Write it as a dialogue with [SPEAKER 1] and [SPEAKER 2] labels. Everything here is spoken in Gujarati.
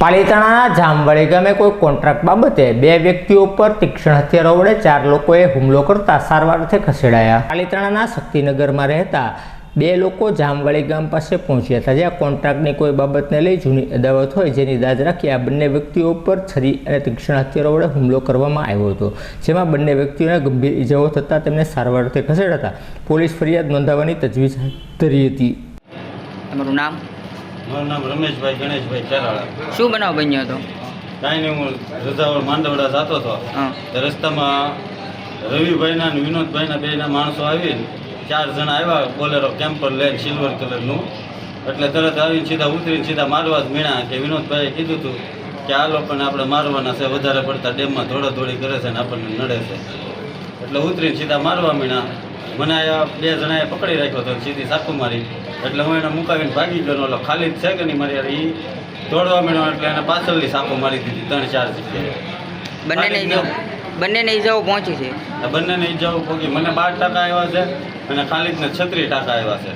[SPEAKER 1] પાલિતાણાના જામવાડી ગામે કોઈ કોન્ટ્રાક્ટ બાબતે બે વ્યક્તિઓ પર તીક્ષ્ણ હથિયારો વડે ચાર લોકોએ હુમલો કરતા સારવારથી ખસેડાયા. પાલિતાણાના શક્તિનગરમાં રહેતા બે લોકો જામવાડી ગામ પાસે પહોંચ્યા હતા. જ્યાં કોન્ટ્રાક્ટની કોઈ બાબતને લઈ જૂની અદાવત હોય જેની દાદ રાખી આ બંને વ્યક્તિઓ પર છરી અને તીક્ષ્ણ હથિયારો વડે હુમલો કરવામાં આવ્યો હતો. જેમાં બંને વ્યક્તિઓને ગંભીર ઇજાઓ થતાં તેમને સારવારથી ખસેડાતા પોલીસ ફરિયાદ નોંધાવવાની તજવીજ હાથ ધરી હતી.
[SPEAKER 2] તમારું નામ?
[SPEAKER 3] મારું નામ રમેશભાઈ ગણેશભાઈ કેરાળા
[SPEAKER 2] શું બનાવ બન્યો હતો?
[SPEAKER 3] કાંઈ નહીં હું રજાવળ માંડવડા જતો હતો. તો રસ્તામાં રવિભાઈના અને વિનોદભાઈના બેના માણસો આવીને ચાર જણા આવ્યા બોલેરો કેમ્પર લઈને સિલ્વર કલરનું એટલે તરત આવીને સીધા ઉતરીને સીધા મારવા જ મીણા કે વિનોદભાઈએ કીધું હતું કે આ લોકોને આપણે મારવાના છે વધારે પડતા ડેમમાં દોડાદોડી કરે છે ને આપણને નડે છે. એટલે ઉતરીને સીધા મારવા મીણા. મને બે જણાએ પકડી રાખ્યો હતો સીધી સાકુ મારી. એટલે હું એને મુકાવીને ભાગી ગયો એટલે ખાલી જ છે કે નહીં મારી એ દોડવા મળ્યો એટલે એને પાછળની સાકુ મારી દીધી ત્રણ ચાર જગ્યાએ.
[SPEAKER 2] બંનેને ઈજાઓ પહોંચી છે.
[SPEAKER 3] બંનેને ઈજાઓ પોગી મને બાર ટકા આવ્યા છે અને ખાલિદને છત્રીસ ટકા આવ્યા છે.